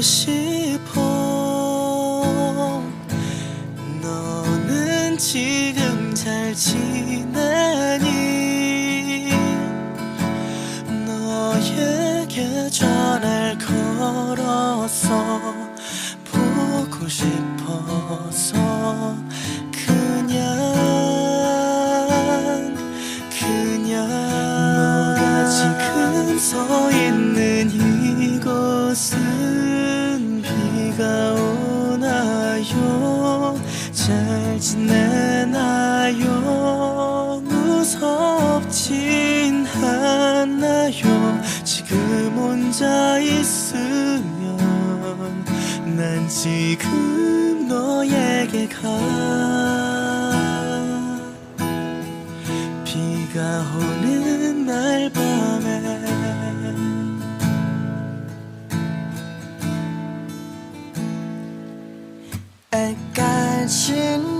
싶어. 너는 지금 잘 지내니? 너에게 전화를 걸었어 보고 싶어서 그냥 그냥 너가 지금 서 있는 이곳은 무섭진 않나요? 지금 혼자 있으면 난 지금 너에게 가. 비가 오는 날 밤에 I got you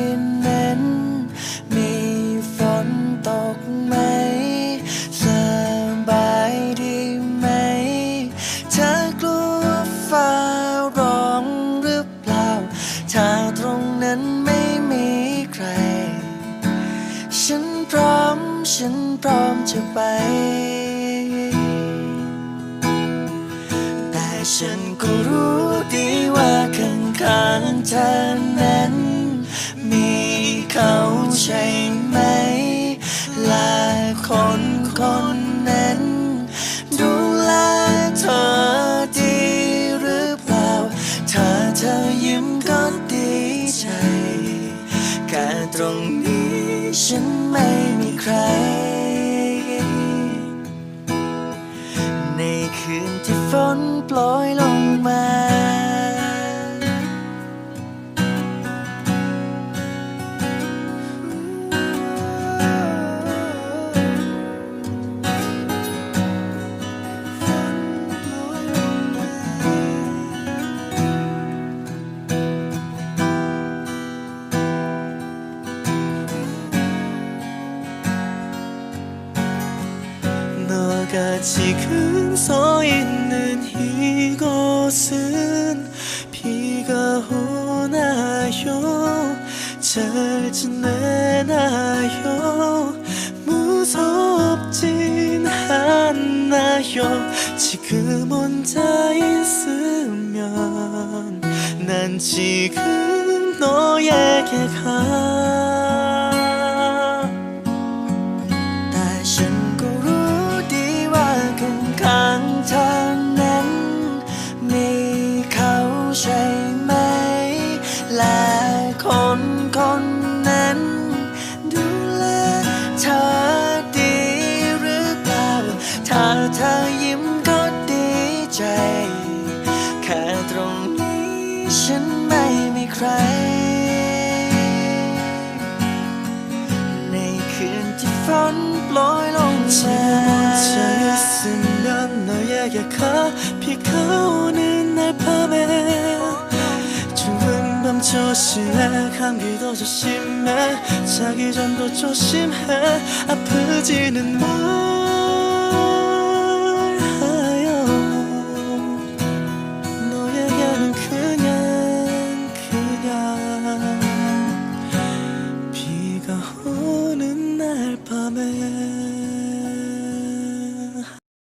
ฉันพร้อมจะไป แต่ฉันก็รู้ดีว่าข้างข้างๆเธอนั้น มีเขาใช่ไหม และคนคนนั้น ดูแลเธอดีหรือเปล่าถ้าเธอยิ้มก็ดีใจแค่ตรงนี้ฉันไม่ ใคร ในคืนที่ฝนโปรยลงมา 너가 지금 서 있는 이곳은 비가 오나요? 잘 지내나요? 무섭진 않나요? 지금 혼자 있으면 난 지금 너에게 가 เธอยิ้มก็ดีใจ แค่ตรงนี้ฉันไม่มีใคร ในคืนที่ฝนโปรยลง 지금 มา 혼자 있으면 너에게 가 비가 오는 날 밤에 추운 밤 조심해 감기도 조심해 자기 전도 조심해 아프지는 마